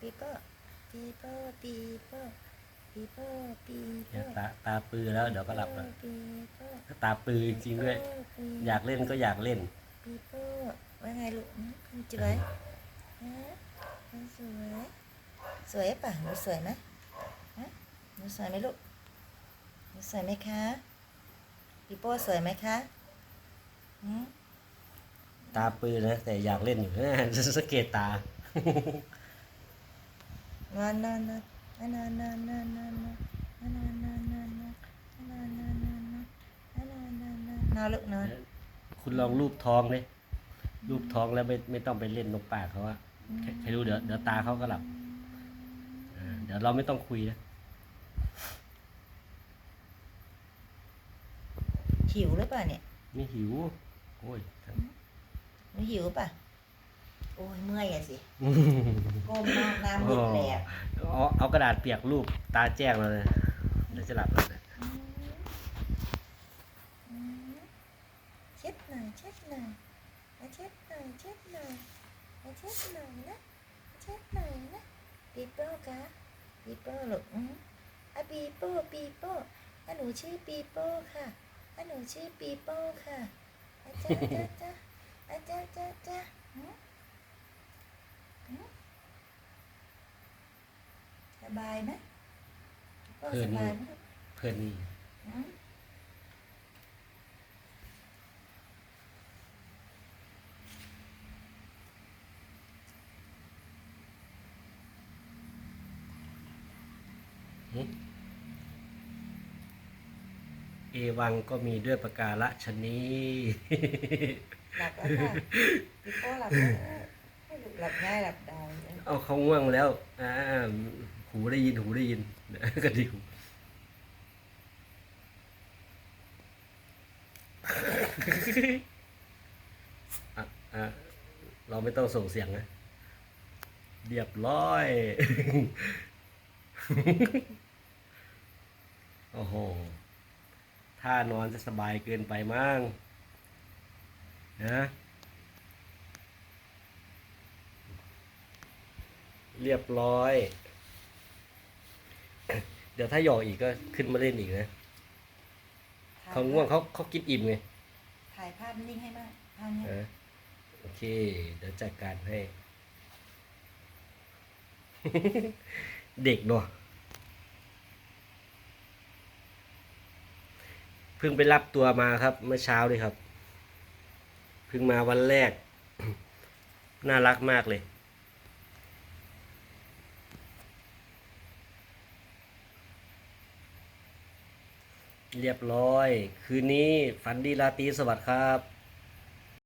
ปีโป้ปีโป้ปีโป้ปีโป้ปีเดี๋ยวโป้ตาตาปือแล้วเดี๋ยวก็หลับแล้วปีโป้ตาปือจริงๆด้วยปีอยากเล่นก็อยากเล่นปีโป้ว่าไงลูกหืมคุณสวยฮะคุณสวยสวยป่ะหนูสวยไหมฮะหนูสวยไหมลูกหนูสวยไหมคะปีโป้สวยไหมคะหืมตาปือนะแต่อยากเล่นอยู่สังเกตตา นอนนอนนอนนอนนอนนอนนอนนอนนอนนอนนอนนอนนอนนอนนอนนอนนอนนอนลูกนอนคุณลองรูปท้องเลยรูปท้องแล้วไม่ไม่ต้องไปเล่นนกปากเขาว่าแค่แค่ดูเดี๋ยวเดี๋ยวตาเขาก็หลับเดี๋ยวเราไม่ต้องคุยนะหิวหรือเปล่าเนี่ย ไม่หิว โอ้ยหนูหิวป่ะ อ้ยเมื่อยอะสิก้มมากน้ำมืดเลยอะเอาเอากระดาษเปียกรูปตาแจ้งเราเลยเดี๋ยวจะหลับแล้วนะเช็ดหน่อยเช็ดหน่อยมาเช็ดหน่อยเช็ดหน่อยมาเช็ดหน่อยนะเช็ดหน่อยนะปีโป้คะปีโป้ลูกอืมอะปีโป้ปีโป้อะหนูชื่อปีโป้ค่ะอะหนูชื่อปีโป้ค่ะอาจ้าจ้าจ้าอาจ้าจ้าจ้าหืมหืมส บายไหมปีโป้สบายไหมลูกเพื่อนนี่หืมเอวังก็มีด้วยประการฉนีหลับแล้วค่ะพี่โป้หลับแล้วให้ลูกหลับง่ายหลับได้เอาเขาง่วงแล้ว อ่า หูได้ยินหูได้ยินกระดิกหูอะอะเราไม่ต้องส่งเสียงนะเรียบร้อย โอ้โหถ้านอนจะสบายเกินไปมั้งนะเรียบร้อย ดี๋ยวถ้าหยอกอีกก็ขึ้นมาเล่นอีกนะเขาง่วงเขาเขากินอิ่มไงถ่ายภาพนิ่งให้มากภาพนี้เออโอเค เดี๋ยวจัดการให้ เด็กเนาะเพิ่งไปรับตัวมาครับ เมื่อเช้าเลยครับ เพิ่งมาวันแรก น่ารักมากเลย เรียบร้อย คืนนี้ฝันดีราตรีสวัสดิ์ครับ